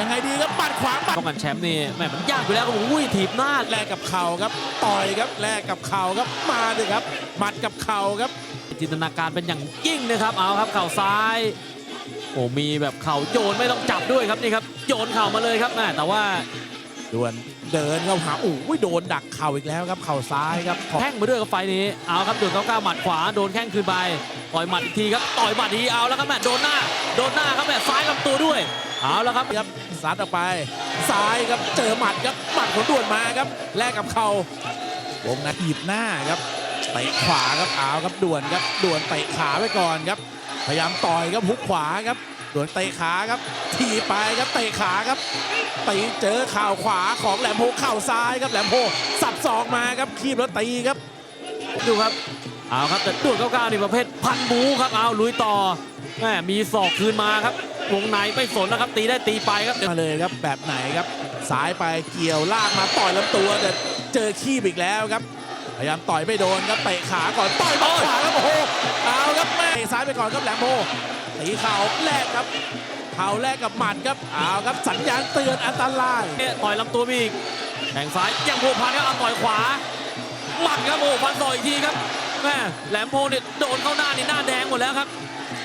ยังไงดีครับปัดขวางปัดป้องกันแชมป์นี่แหมมันยากอยู่แล้วครับอุ้ยถีบหน้าแลกกับเข่าครับ ต่อยครับแลกกับเข่าครับมาเลยครับหมัดกับเข่าครับ จินตนาการเป็นอย่างยิ่งนะครับเอาครับเข่าซ้ายโอ้มีแบบเข่าโยนไม่ต้องจับด้วยครับนี่ครับโยนเข่ามาเลยครับแม่แต่ว่าด่วนเดินเข้าหาโอ้ยโดนดักเข่าอีกแล้วครับเข่าซ้ายครับของแข้งมาด้วยกับไฟล์นี้เอาครับโดนเก้าเก้าหมัดขวาโดนแข้งคืนไปต่อยหมัดอีกทีครับต่อยหมัดอีกทีเอาแล้วครับแม่โดนหน้าโดนหน้าครับแม่ซ้ายลำตัวด้วย เอาแล้วครับครับซัดออกไปซ้ายครับเจอหมัดครับหมัดของด่วนมาครับแลกกับเข่าวงในถีบหน้าครับเตะขวาครับเอาครับด่วนครับด่วนเตะขาไปก่อนครับ พยายามต่อยครับฮุกขวาครับด่วนเตะขาครับทีบไปครับเตะขาครับตีเจอข่าวขวาของแหลมโพเข่าซ้ายครับแหลมโพสับศอกมาครับคีบแล้วตีครับ ดูครับเอาครับแต่ด่วนเก้าเก้านี่ประเภทพันบูครับเอาลุยต่อแม่มีศอกคืนมาครับ วงในไม่สนนะครับ ตีได้ตีไปครับมาเลยครับแบบไหนครับ สายไปเกี่ยวลากมาต่อยลำตัวแต่เจอขี้อีกแล้วครับ พยายามต่อยไม่โดนครับเตะขาก่อนต่อยมาขวาครับโอ้โหเอาครับแม่เตะซ้ายไปก่อนครับแหลมโพตีเข่าแลกครับเข่าแลกกับหมัดครับเอาครับสัญญาณเตือนอันตรายเนี่ยต่อยลำตัวมีอีกแทงซ้ายยังโผพันครับเอาต่อยขวาหมัดครับโอ้ฟันต่อยอีกทีครับแม่แหลมโพเนี่ยโดนเข้าหน้านี่หน้าแดงหมดแล้วครับ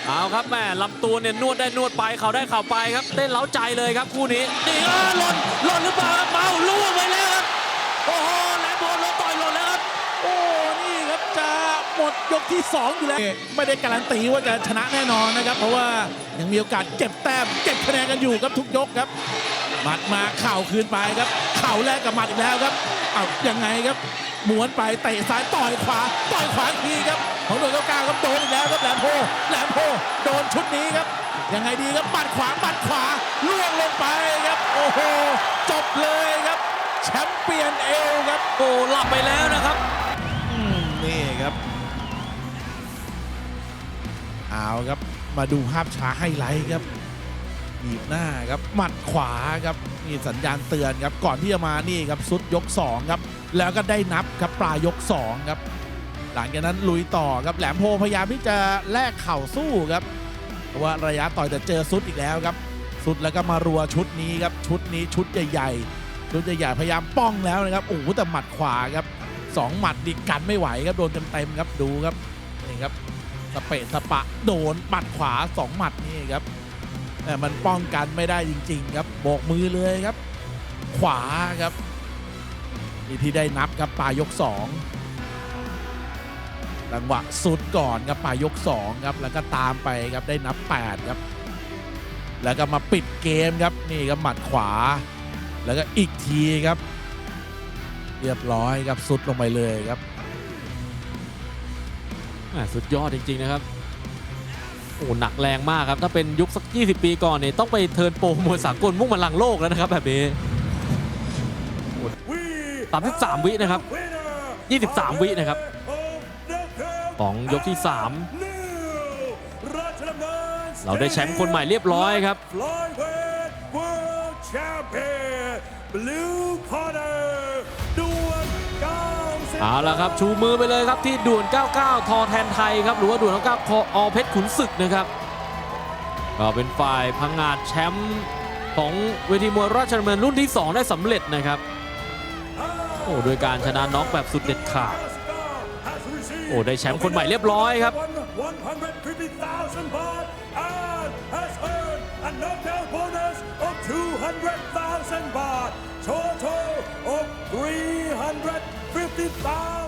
เอาครับแม่ลำตัวเนี่ยนวดได้นวดไปเข่าได้เข่าไปครับ เต้นเล้าใจเลยครับคู่นี้นี่เออหล่นหล่นหรือเปล่าครับเมาล่วงไปแล้วครับโอ้โหแหลมโพโดนต่อยหล่นแล้วครับโอ้นี่ครับจะหมดยกที่ 2 อยู่แล้วไม่ได้การันตีว่าจะชนะแน่นอนนะครับ เพราะว่ายังมีโอกาสเก็บแต้มเก็บคะแนนกันอยู่ครับทุกยกครับหมัดมาเข่าคืนไปครับ เข่าแลกกับหมัดอีกแล้วครับเอายังไงครับม้วนไปเตะซ้ายต่อยขวาต่อยขวาอีกทีครับของโดนเก้าเก้าครับโดนอีกแล้วครับแหลมโพแหลมโพโดนชุดนี้ครับยังไงดีครับปัดขวาปัดขวาล่วงลงไปครับ โอ้โหจบเลยครับ แชมป์เปี้ยนเอลครับโอ้หลับไปแล้วนะครับอืมนี่ครับเอาครับมาดูภาพช้าไฮไลท์ครับ บีบหน้าครับหมัดขวาครับนี่สัญญาณเตือนครับก่อนที่จะมานี่ครับซุดยก2ครับแล้วก็ได้นับครับปลายยก2ครับหลังจากนั้นลุยต่อครับแหลมโพพยายามที่จะแลกเข่าสู้ครับเพราะว่าระยะต่อยแต่เจอซุดอีกแล้วครับซุดแล้วก็มารัวชุดนี้ครับชุดนี้ชุดใหญ่ๆชุดใหญ่ๆพยายามป้องแล้วนะครับโอ้โหแต่หมัดขวาครับสองหมัดดิกันไม่ไหวครับโดนเต็มๆครับดูครับนี่ครับสเปะสปะโดนหมัดขวาสองหมัดนี่ครับ แต่มันป้องกันไม่ได้จริง ๆ ครับโบกมือเลยครับ ขวาครับนี่ที่ได้นับครับปลายยกสองจังหวะสุดก่อนครับปลายยกสองครับแล้วก็ตามไปครับได้นับแปดครับ แล้วก็มาปิดเกมครับนี่ครับหมัดขวา แล้วก็อีกทีครับ เรียบร้อยครับสุดลงไปเลยครับสุดยอดจริง ๆ นะครับ โอ้หนักแรงมากครับ ถ้าเป็นยุคสัก 20 ปีก่อนเนี่ยต้องไปเทิร์นโปรมวยสากลมุ่งมาลังโลกแล้วนะครับแบบนี้33วินะครับ23วินะครับของยกที่3เราได้แชมป์คนใหม่เรียบร้อยครับ Blue Corner เอาละครับชูมือไปเลยครับที่ด่วน 99 ทอแทนไทยครับหรือว่าด่วน99คออเพชรขุนศึกนะครับก็เป็นฝ่ายพังงาดแชมป์ของเวทีมวยราชดำเนินรุ่นที่ 2 ได้สำเร็จนะครับโอ้โดยการชนะน็อกแบบสุดเด็ดขาดโอ้ได้แชมป์คนใหม่เรียบร้อยครับ 빠